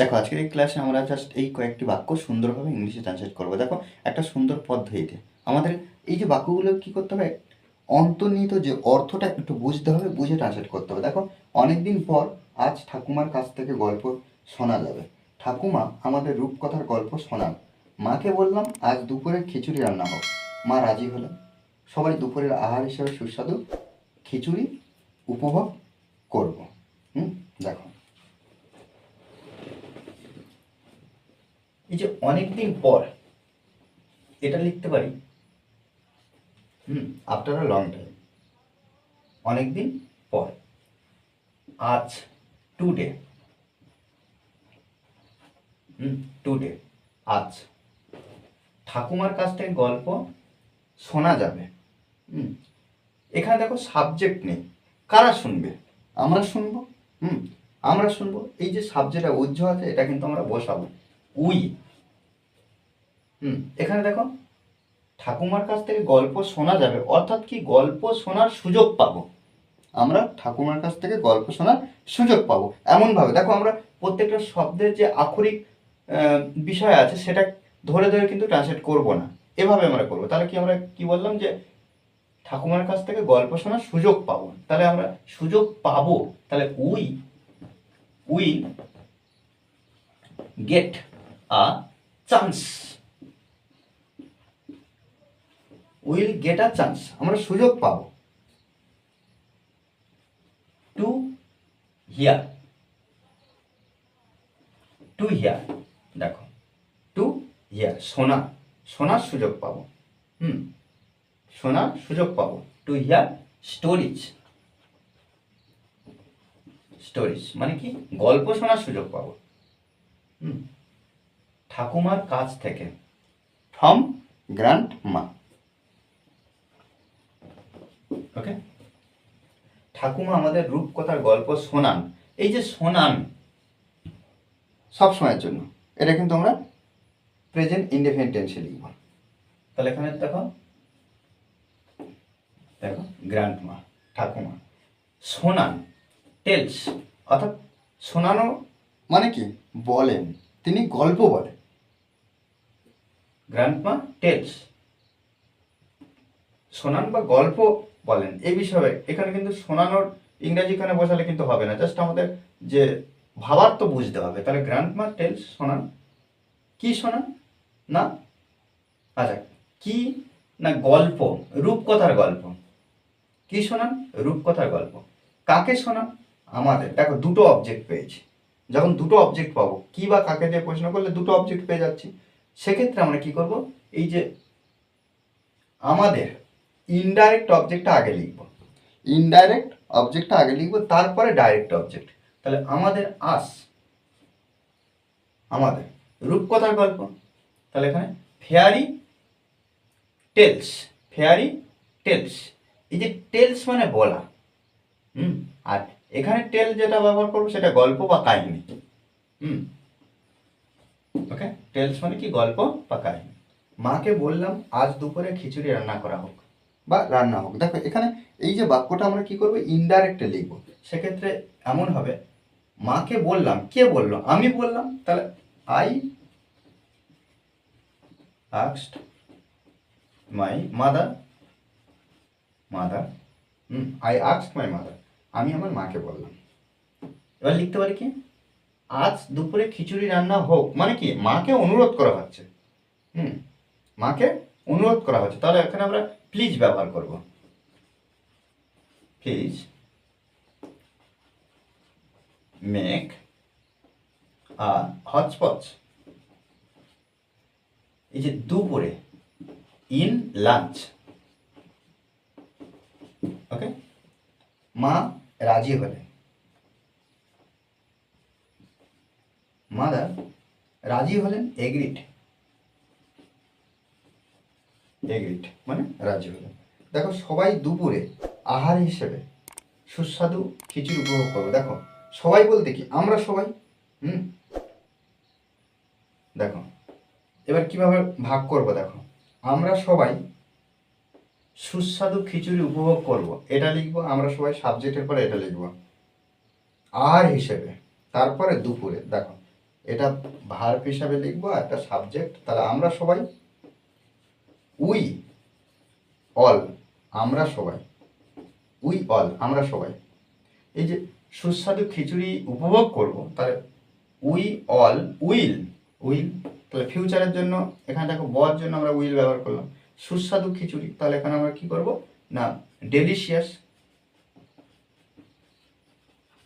দেখো, আজকের এই ক্লাসে আমরা জাস্ট এই কয়েকটি বাক্য সুন্দরভাবে ইংলিশে ট্রান্সলেট করব। দেখো, একটা সুন্দর পদ্ধতিতে। আমাদের এই যে বাক্যগুলো কী করতে হবে? অন্তর্নিহিত যে অর্থটা একটু বুঝতে হবে, বুঝে ট্রান্সলেট করতে হবে। দেখো, অনেকদিন পর আজ ঠাকুমার কাছ থেকে গল্প শোনা যাবে। ঠাকুমা আমাদের রূপকথার গল্প শোনান। মাকে বললাম, আজ দুপুরে খিচুড়ি রান্না হোক। মা রাজি হলেন। সবাই দুপুরের আহার হিসেবে সুস্বাদু খিচুড়ি উপভোগ করব। হুম, দেখো। এই যে অনেকদিন পর এটা লিখতে পারি? Hmm after a long time অনেকদিন পর। আজ টুডে হুম টুডে আজ ঠাকুমার কাছ থেকে গল্প শোনা যাবে। হুম, এখানে দেখো সাবজেক্ট নেই। কারা শুনবে? আমরা শুনব। হুম, আমরা শুনব। এই যে সাবজেক্টটা উজ্জ আছে, এটা কিন্তু আমরা বসাবো। উই। হুম, এখানে দেখো, ঠাকুমার কাছ থেকে গল্প শোনা যাবে। অর্থাৎ কি গল্প শোনার সুযোগ পাবো? আমরা ঠাকুমার কাছ থেকে গল্প শোনার সুযোগ পাবো। এমনভাবে, দেখো আমরা প্রত্যেকটা শব্দের যে আক্ষরিক বিষয় আছে, সেটা ধরে ধরে কিন্তু ট্রান্সলেট করব না। এভাবে আমরা করব। তাহলে কি আমরা কি বললাম যে, ঠাকুমার কাছ থেকে গল্প শোনার সুযোগ পাবো। তাহলে আমরা সুযোগ পাবো। তাহলে we will get. A chance will get a chance আমরা সুযোগ পাবো। টু হিয়ার টু হিয়ার দেখো। টু হিয়ার শোনা শোনার সুযোগ পাবো। হুম। শোনার সুযোগ পাবো। টু হিয়ার স্টোরিজ স্টোরিজ মানে কি? গল্প শোনার সুযোগ পাবো। হুম। ঠাকুমার কাছ থেকে। ফ্রম গ্র্যান্ড মা ওকে ঠাকুমা আমাদের রূপকথার গল্প শোনান। এই যে শোনান, সব সময়ের জন্য। এটা কিন্তু আমরা প্রেজেন্ট ইন্ডিপেন্ডেন্ট টেন্সে লিখব। তাহলে এখানে দেখো দেখো গ্র্যান্ড মা ঠাকুমা। শোনান টেলস অর্থাৎ শোনানো মানে কি? বলেন। তিনি গল্প বলেন। Grandma tells. শোনান বা গল্প বলেন, এই বিষয়ে এখানে কিন্তু শোনানোর ইংরাজি এখানে বসালে কিন্তু হবে না। জাস্ট আমাদের যে ভাবার তো বুঝতে হবে। তাহলে গ্র্যান্ডমা টেলস শোনান কি শোনান না? আচ্ছা কি না গল্প? রূপকথার গল্প। কি শোনান রূপকথার গল্প। কাকে শোনান আমাদের। দেখো, দুটো অবজেক্ট পেয়েছি। যখন দুটো অবজেক্ট পাবো, কি বা কাকে দিয়ে প্রশ্ন করলে দুটো অবজেক্ট পেয়ে যাচ্ছি? সেক্ষেত্রে আমরা কি করব? এই যে আমাদের ইনডাইরেক্ট অবজেক্টটা আগে লিখব। ইনডাইরেক্ট অবজেক্টটা আগে লিখব, তারপরে ডাইরেক্ট অবজেক্ট তাহলে আমাদের আস আমাদের রূপকথার গল্প। তাহলে এখানে ফেয়ারি টেলস ফেয়ারি টেলস এই যে টেলস মানে বলা। হুম? আর এখানে টেল যেটা ব্যবহার করব, সেটা গল্প বা কাহিনী। হুম? ওকে টেলস মানে কি? গল্প বা কাহিনী। মাকে বললাম, আজ দুপুরে খিচুড়ি রান্না করা হোক বা রান্না হোক। দেখো, এখানে এই যে বাক্যটা আমরা কি করব? ইনডাইরেক্টে লিখব। সেক্ষেত্রে এমন হবে, মাকে বললাম, কে বলল? আমি বললাম, তাহলে আই আক্সড my mother mother hmm I আক্সড মাই মাদার আমি আমার মাকে বললাম। এবার লিখতে পারি কি? আজ দুপুরে খিচুড়ি রান্না হোক মানে কি, মাকে অনুরোধ করা হচ্ছে। হুম, মাকে অনুরোধ করা হচ্ছে। তাহলে এখানে আমরা প্লিজ ব্যবহার করব। প্লিজ মেক আ হটস্পট এই যে দুপুরে ইন লাঞ্চ ওকে মা রাজি হলেন মাদার রাজি হলেন এগ্রিড। এগ্রিড মানে রাজি হলেন। দেখো, সবাই দুপুরে আহার হিসেবে সুস্বাদু খিচুড়ি উপভোগ করব। দেখো, সবাই বলতে কি? আমরা সবাই, হুম? দেখো, এবার কীভাবে ভাগ করব? দেখো, আমরা সবাই সুস্বাদু খিচুড়ি উপভোগ করব। এটা লিখব, আমরা সবাই সাবজেক্টের পরে এটা লিখব। আর হিসেবে, তারপরে দুপুরে, দেখো এটা ভার্ব হিসাবে লিখব একটা সাবজেক্ট তাহলে আমরা সবাই উই অল আমরা সবাই উই অল আমরা সবাই, এই যে সুস্বাদু খিচুড়ি উপভোগ করব, তাহলে উই অল উইল উইল তাহলে ফিউচারের জন্য, এখানে দেখো বর জন্য আমরা উইল ব্যবহার করলাম, সুস্বাদু খিচুড়ি, তাহলে এখানে আমরা কি করব? না ডেলিশিয়াস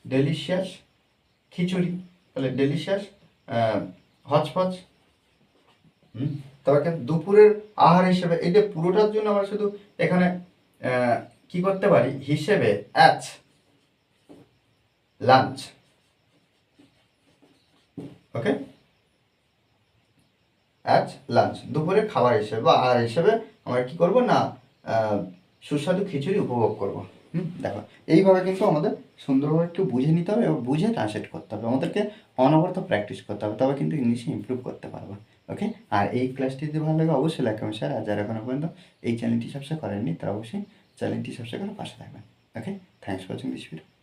ডেলিশিয়াস খিচুড়ি, তাহলে ডেলিশিয়াস তবে কিন্তু দুপুরের আহার হিসেবে, এই যে পুরোটার জন্য আমরা শুধু এখানে কি করতে পারি? হিসেবে অ্যাচ লাঞ্চ ওকে অ্যাচ লাঞ্চ দুপুরে খাবার হিসেবে বা আহার হিসেবে আমরা কি করব? না সুস্বাদু খিচুড়ি উপভোগ করব। হুম, দেখো, এইভাবে কিন্তু আমাদের সুন্দরভাবে একটু বুঝে নিতে হবে এবং বুঝে ট্রান্সলেট করতে হবে। আমাদেরকে অনবরত প্র্যাকটিস করতে হবে, তবে কিন্তু ইংলিশে ইম্প্রুভ করতে পারব ওকে আর এই ক্লাসটি যদি ভালো লাগে, অবশ্যই লাইক কমেন্ট শেয়ার আর যারা এখনও পর্যন্ত এই চ্যানেলটি সাবস্ক্রাইব করেননি, তারা অবশ্যই চ্যানেলটি সাবস্ক্রাইব করে পাশে থাকবেন okay thanks for watching this video